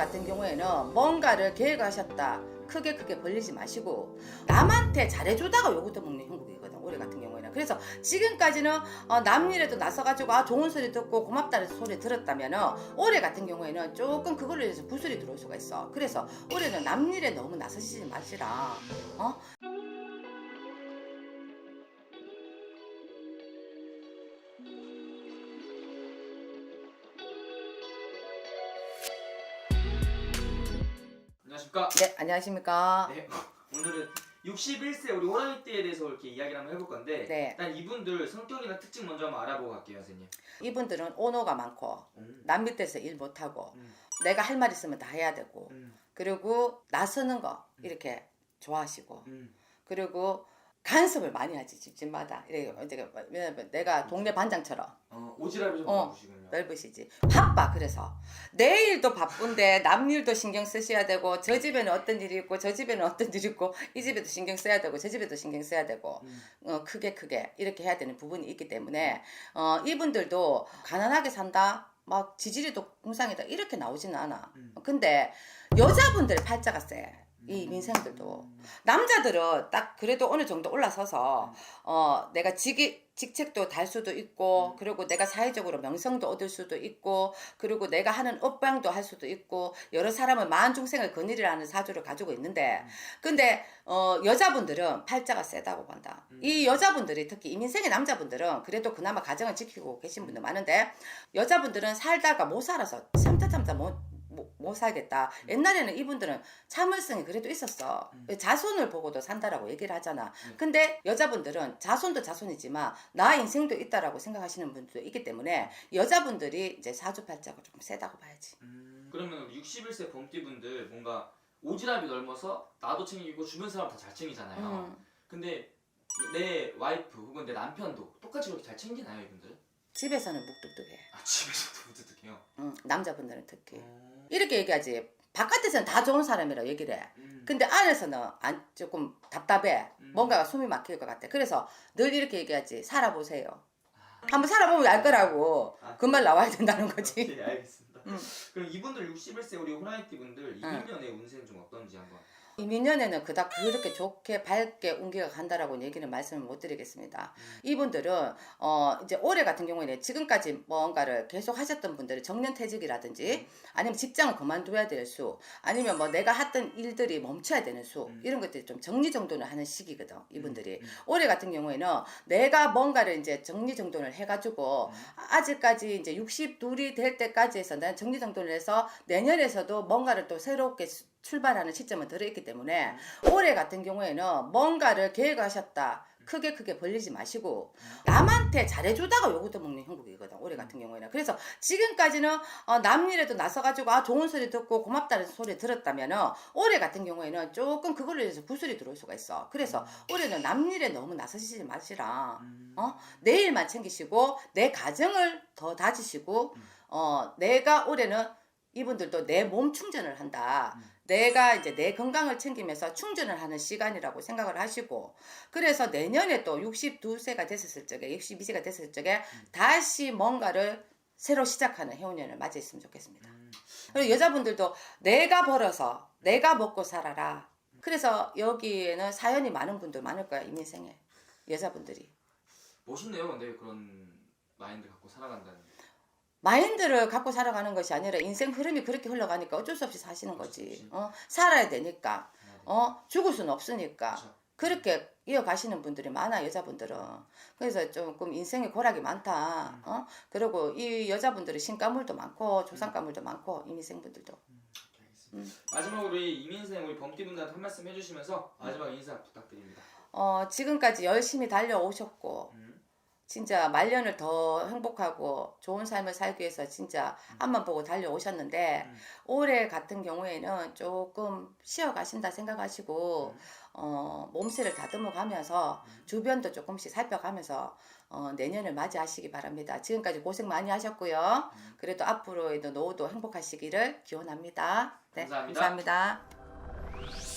같은 경우에는 뭔가를 계획하셨다. 크게 크게 벌리지 마시고 남한테 잘해주다가 요것도 먹는 형국이거든 올해 같은 경우에는 그래서 지금까지는 어, 남 일에도 나서가지고 아 좋은 소리 듣고 고맙다는 소리 들었다면은 올해 같은 경우에는 조금 그걸로 인해서 구슬이 들어올 수가 있어 그래서 올해는 남 일에 너무 나서시지 마시라 어? 안녕하십니까? 네 안녕하십니까 네. 오늘은 61세 우리 호랑이 띠에 대해서 이렇게 이야기를 한번 해볼 건데 네. 일단 이분들 성격이나 특징 먼저 한번 알아보고 갈게요, 선생님. 이분들은 오너가 많고 음. 남 밑에서 일 못하고 음. 내가 할 말 있으면 다 해야 되고 음. 그리고 나서는 거 이렇게 좋아하시고 음. 그리고 간섭을 많이 하지 집집마다 이래 왜냐면 내가 동네 반장처럼 어, 오지랖이 좀 어. 넓으시군요. 넓으시지 바빠 그래서 내 일도 바쁜데 남 일도 신경 쓰셔야 되고 저 집에는 어떤 일이 있고 저 집에는 어떤 일이 있고 이 집에도 신경 써야 되고 저 집에도 신경 써야 되고 음. 어, 크게 크게 이렇게 해야 되는 부분이 있기 때문에 어, 이분들도 가난하게 산다 막 지지리 동상이다 이렇게 나오지는 않아 음. 근데 여자분들 팔자가 세. 이 민생들도 남자들은 딱 그래도 어느 정도 올라서서 어 내가 직이 직책도 달 수도 있고 음. 그리고 내가 사회적으로 명성도 얻을 수도 있고 그리고 내가 하는 업방도 할 수도 있고 여러 사람을 마한 중생을 건일이라는 사주를 가지고 있는데 음. 근데 어 여자분들은 팔자가 세다고 본다. 음. 이 여자분들이 특히 이민생의 남자분들은 그래도 그나마 가정을 지키고 계신 분들 많은데 여자분들은 살다가 못 살아서 참다 참다 못 못, 못 살겠다. 옛날에는 이분들은 참을성이 그래도 있었어. 음. 자손을 보고도 산다라고 얘기를 하잖아. 음. 근데 여자분들은 자손도 자손이지만 나 인생도 있다라고 생각하시는 분들도 있기 때문에 여자분들이 이제 사주팔자가 조금 세다고 봐야지. 음. 그러면 61세 범띠분들 뭔가 오지랖이 넓어서 나도 챙기고 주변 사람 다 잘 챙기잖아요. 음. 근데 내 와이프 혹은 내 남편도 똑같이 그렇게 잘 챙기나요, 이분들? 집에서는 묵뚝뚝해. 아 집에서도 무드득해요. 응, 남자분들은 특히. 어. 이렇게 얘기하지. 바깥에서는 다 좋은 사람이라고 얘기를 해. 음. 근데 안에서는 안, 조금 답답해. 음. 뭔가가 숨이 막힐 것 같아. 그래서 늘 이렇게 얘기하지. 살아보세요. 아. 한번 살아보면 알 거라고. 아. 그말 나와야 된다는 거지. 오케이, 알겠습니다. 음. 이분들 61세 우리 호랑이띠 분들 이민 년의 운세는 좀 어떤지 한번. 이민년에는 그닥 그렇게 좋게 밝게 운기가 간다라고 얘기는 말씀을 못 드리겠습니다. 이분들은 어 이제 올해 같은 경우에는 지금까지 뭔가를 계속 하셨던 분들이 정년퇴직이라든지 아니면 직장을 그만둬야 될 수, 아니면 뭐 내가 했던 일들이 멈춰야 되는 수 음. 이런 것들이 좀 정리정돈을 하는 시기거든. 이분들이 음. 올해 같은 경우에는 내가 뭔가를 이제 정리정돈을 해가지고 음. 아직까지 이제 62이 될 때까지 해서 난 정리정돈을 해서 내년에서도 뭔가를 또 새롭게 수- 출발하는 시점은 들어있기 때문에 올해 같은 경우에는 뭔가를 계획하셨다. 크게 크게 벌리지 마시고 남한테 잘해주다가 요것도 먹는 형국이거든 올해 같은 경우에는 그래서 지금까지는 어, 남 일에도 나서가지고 아 좋은 소리 듣고 고맙다는 소리 들었다면은 올해 같은 경우에는 조금 그걸로 인해서 구슬이 들어올 수가 있어 그래서 올해는 남 일에 너무 나서시지 마시라 음. 어? 내일만 챙기시고 내 가정을 더 다지시고 음. 어 내가 올해는 이분들도 내 몸 충전을 한다. 음. 내가 이제 내 건강을 챙기면서 충전을 하는 시간이라고 생각을 하시고 그래서 내년에 또 62세가 됐었을 적에 62세가 됐을 적에 음. 다시 뭔가를 새로 시작하는 해운년을 맞이했으면 좋겠습니다. 음. 그리고 여자분들도 내가 벌어서 내가 먹고 살아라. 그래서 여기에는 사연이 많은 분들 많을 거야 이민 생에 여자분들이. 멋있네요, 근데 그런 마인드 갖고 살아간다는. 게. 마인드를 갖고 살아가는 것이 아니라 인생 흐름이 그렇게 흘러가니까 어쩔 수 없이 사시는 거지. 그렇지. 어, 살아야 되니까. 어, 죽을 수는 없으니까. 그렇죠. 그렇게 이어가시는 분들이 많아 여자분들은 그래서 조금 인생에 고락이 많다 음. 어 그리고 이 여자분들이 신가물도 많고 조상가물도 많고 이민생분들도 알겠습니다. 음. 마지막으로 우리 이민생 우리 범띠분들한테 한 말씀 해주시면서 마지막 인사 부탁드립니다. 어 지금까지 열심히 달려오셨고 음. 진짜 말년을 더 행복하고 좋은 삶을 살기 위해서 진짜 앞만 보고 달려오셨는데 음. 올해 같은 경우에는 조금 쉬어 가신다 생각하시고 음. 어, 몸새를 다듬어 가면서 음. 주변도 조금씩 살펴가면서 어, 내년을 맞이하시기 바랍니다. 지금까지 고생 많이 하셨고요. 음. 그래도 앞으로의 노후도 행복하시기를 기원합니다. 네, 감사합니다. 감사합니다.